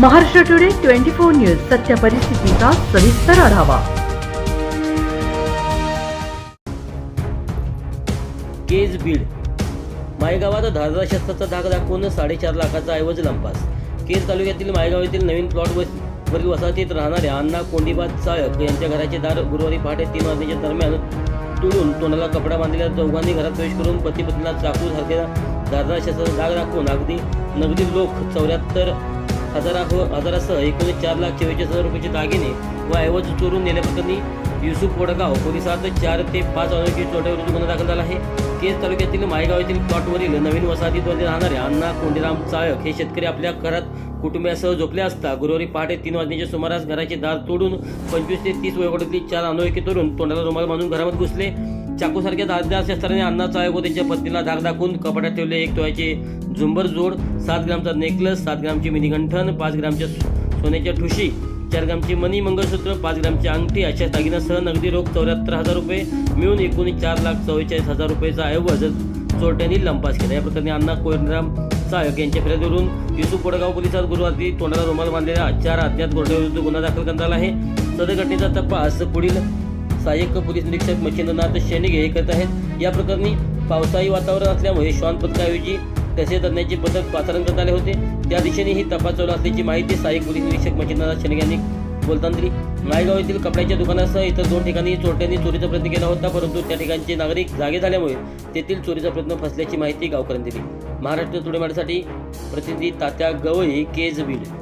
Maharashtra today twenty four news सत्य परिस्थितीचा सविस्तर आढावा. केज बीड. मायगावात धारदार शस्त्राचा धाक दाखवून साडेचार लाखाचा ऐवज लंपास. केज तालुक्यातील मायगाव येथील नवीन प्लॉट वरील वसाहतीत राहणाऱ्या अण्णा कोंडीबाद चाळक यांच्या घराचे दार गुरुवारी पहाटे तीन वाजण्याच्या दरम्यान तुडून तोंडाला कपडा बांधलेल्या चौघांनी घरात प्रवेश करून पती पत्नीला चाकू सारख्या धारदार शस्त्राचा धाक दाखवून अगदी नगदी लोक चौऱ्याहत्तर हजाराह हजारासह एकूण चार लाख चव्वेचाळीस हजार रुपयाचे दागिने व ऐवज चोरून नेल्याप्रकरणी युसुफ वडगाव पोलिसात चार ते पाच अनोळखी चोट्यावरून गुन्हा दाखल झाला आहे. केज तालुक्यातील मायगाव येथील प्लॉटवरील नवीन वसाहतीमध्ये राहणाऱ्या अण्णा कोंडीराम चाळक हे शेतकरी आपल्या घरात कुटुंबियासह झोपले असता गुरुवारी पहाटे तीन वाजण्याच्या सुमारास घराचे दार तोडून पंचवीस ते तीस वयोगटातली चार अनोळखी तरुण तोंडाला रुमाल बांधून घरामध्ये घुसले. चाकूसारख्या धारदार शस्त्राने अण्णा चाळक व त्यांच्या पत्नीला धाक दाखवून कपाटात ठेवले. एक तोळ्याचे झुंबर जोड सात ग्रामचा नेकलस सात ग्रामचे मिनीगंठन पाच ग्रामच्या सोन्याच्या ठुशी चार ग्रामची मनी मंगळसूत्र पाच ग्रामची अंगठी अशा दागिन्यासह नगदी रोख चौऱ्याहत्तर हजार रुपये मिळून एकूण चार लाख चव्वेचाळीस हजार रुपयेचा ऐवज चोरट्यांनी लंपास केला. या प्रकरणी अण्णा कोयनराम चायक यांच्या फिर्यादीवरून युसू कोडगाव पोलिसात गुरुवारी तोंडाला रुमाल बांधलेल्या चार अज्ञात गोरट्याविरुद्ध गुन्हा दाखल करण्यात आला आहे. सदर घटनेचा तपास पुढील सहाय्यक पोलीस निरीक्षक मच्छिंद्रनाथ शेंडगे हे करत आहेत. या प्रकरणी पावसाळी वातावरण असल्यामुळे श्वान पथकाऐवजी तसे तज्ञांचे पथक पाचारण करण्यात आले होते. त्या दिशेने ही तपास चालू असल्याची माहिती सहाय्यक पोलीस निरीक्षक मच्छिंद्रनाथ शेंडगे यांनी बोलताना दिली नायगाव येथील कपड्याच्या दुकानासह इतर दोन ठिकाणी चोरट्यांनी चोरीचा प्रयत्न केला होता परंतु त्या ठिकाणचे नागरिक जागे झाल्यामुळे तेथील चोरीचा प्रयत्न फसल्याची माहिती गावकऱ्यांनी दिली. महाराष्ट्र तुडेमाडीसाठी प्रतिनिधी तात्या गवई केज बीड